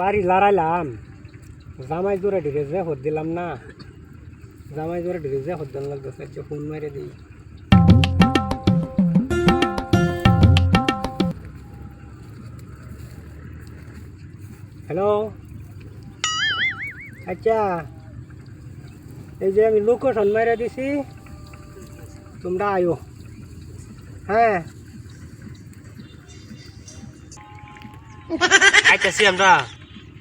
বাড়ি লড়াইলাম। জামাই জোরে ঢুকে যে হত দিলাম না। জামাই জোরে ঢুকে যে হত দিলাম লাগতেছে ফোন মেরে দিই। হ্যালো? আচ্ছা এই যে আমি লোকেশন মেরে দিছি, তোমরা আয়ো। হ্যাঁ। আইতাছি আমরা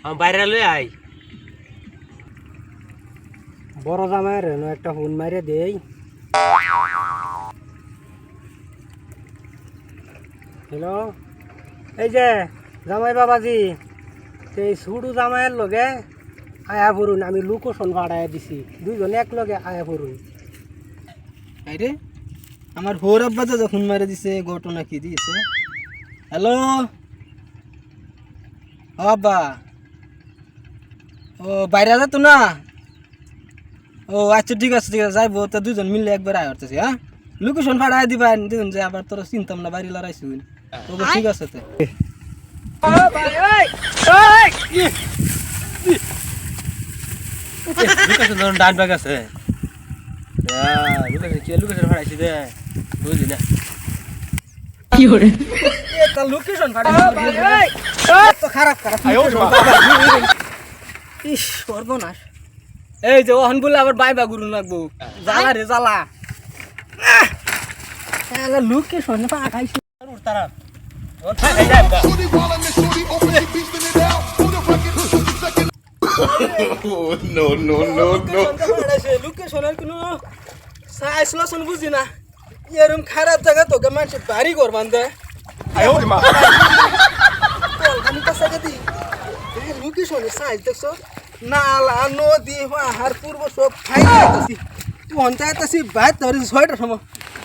আমার বাইরে লই আই। বড় জামাইয়ের হেন একটা ফোন মারে দেই। হ্যালো? এই যে জামাই বাবাজি সেই সুডু জামাইয়ের লগে আয়া পড়ুন আমি লোকেশন ভাড়ায় দিছি। দুইজনে এক লগে আয়া পড়ুন। আরে আমার হোর আব্বা তো যখন মারে দিছে ঘটনা কি দিয়েছে? হ্যালো? আব্বা ও বাইরে যা তো না। ও আচ্ছা ঠিক আছে ঠিক আছে যাইবো। তো দুজন মিলে একবার আয় করতেছি হ্যাঁ? লোকেশন ভাড়ায় দিবা দুজন যে আবার তোর চিন্তাম না বাড়ি লড়াইছি তো ঠিক আছে তো। লুকাছে ধরুন ডান ব্যাগ আছে কি দে বুঝলি না? লোকেশন ভাড়া তো খারাপ খারাপ। ইস সর্বনাশ। এই যে ওহন বলে আবার বাইবা গুরু লাগবো। জ্বালা রে জ্বালা। তারা this is the second. no, no, no, no. লোকেশনের কোনো সাইজ লসন বুঝি না। এরম খারাপ জায়গা তোকে মানুষ বাড়ি করবান দে গেদি লোকেশনের সাইজ দেখছ? নালা নদী পাহাড় পূর্ব সব খাই পঞ্চায়েত বাইর ধরে ছয়টার সময়।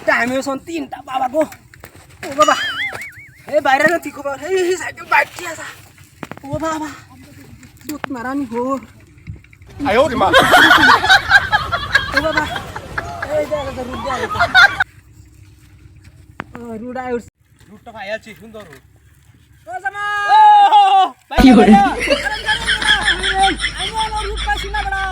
টাইমে শোন তিনটা বাবা গো। ও বাবা এই বাইরে না ঠিক খবর? এই সাইকেল বাইক কি আসা ও বাবা দুধ মারানি হো ও বাবা এই রুট দেওয়া হতো রুট আয় উঠছে। ভাই আছি সুন্দর ও জামা কি করে আমি আমার রুট পাইছি না বড়া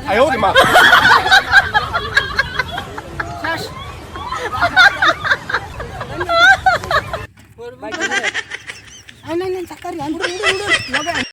এই ಅವ್ರು